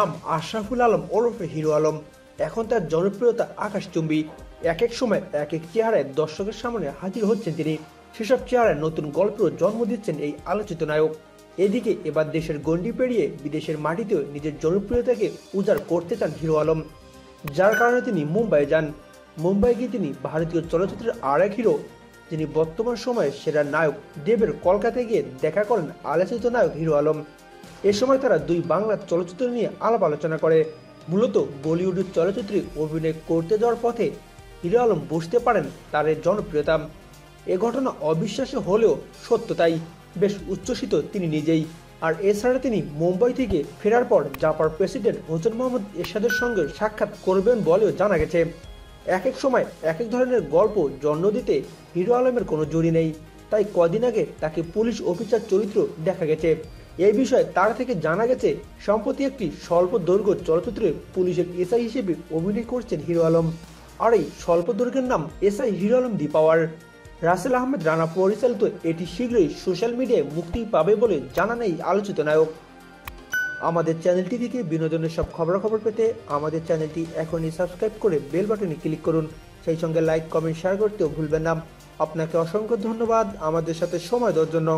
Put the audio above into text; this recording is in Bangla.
নাম আশরাফুল আলম ওরফে হিরো আলম। এখন তার জনপ্রিয়তা আকাশচুম্বী। এক এক সময়, এক এক চেহারায় দর্শকের সামনে হাজির হচ্ছেন তিনি। সেসব চেহারায় নতুন গল্পেরও জন্ম দিচ্ছেন এই আলোচিত নায়ক। এদিকে এবার দেশের গণ্ডি পেরিয়ে বিদেশের মাটিতেও নিজের জনপ্রিয়তাকে উজাড় করতে চান হিরো আলম। যার কারণে তিনি মুম্বাই যান। মুম্বাই গিয়ে তিনি ভারতীয় চলচ্চিত্রের আর এক হিরো। যিনি বর্তমান সময়ে সেরা নায়ক দেবের কলকাতায় গিয়ে দেখা করেন আলোচিত নায়ক হিরো আলম। এ সময় তারা দুই বাংলা চলচ্চিত্র নিয়ে আলাপ আলোচনা করে। মূলত বলিউডের চলচ্চিত্রে অভিনয় করতে যাওয়ার পথে হিরো আলম বুঝতে পারেন তার জনপ্রিয়তা। এ ঘটনা অবিশ্বাস্য হলেও সত্য তাই বেশ উচ্ছ্বসিত তিনি নিজেই। আর এছাড়া তিনি মুম্বাই থেকে ফেরার পর জাপার প্রেসিডেন্ট হোসেন মোহাম্মদ এরশাদের সঙ্গে সাক্ষাৎ করবেন বলেও জানা গেছে। এক এক সময় এক এক ধরনের গল্প জন্ম দিতে হিরো আলমের কোনো জুড়ি নেই। তাই কদিন আগে তাকে পুলিশ অফিসার চরিত্র দেখা গেছে। এই বিষয়ে তার থেকে জানা গেছে, সম্প্রতি একটি স্বল্প দৈর্ঘ্য চলচ্চিত্রে পুলিশের এসআই হিসেবে অভিনয় করছেন হিরো আলম। আর এই স্বল্প দৈর্ঘ্যের নাম SI hero Alam the power. Rasel Ahmed Rana পরিচালিত এটি শীঘ্রই সোশ্যাল মিডিয়ায় মুক্তি পাবে বলে জানান এই আলোচিত নায়ক। আমাদের চ্যানেলটি থেকে বিনোদনের সব খবরাখবর পেতে আমাদের চ্যানেলটি এখনই সাবস্ক্রাইব করে বেল বাটনে ক্লিক করুন। সেই সঙ্গে লাইক, কমেন্ট শেয়ার করতেও ভুলবেন না। আপনাকে অসংখ্য ধন্যবাদ আমাদের সাথে সময় দেওয়ার জন্য।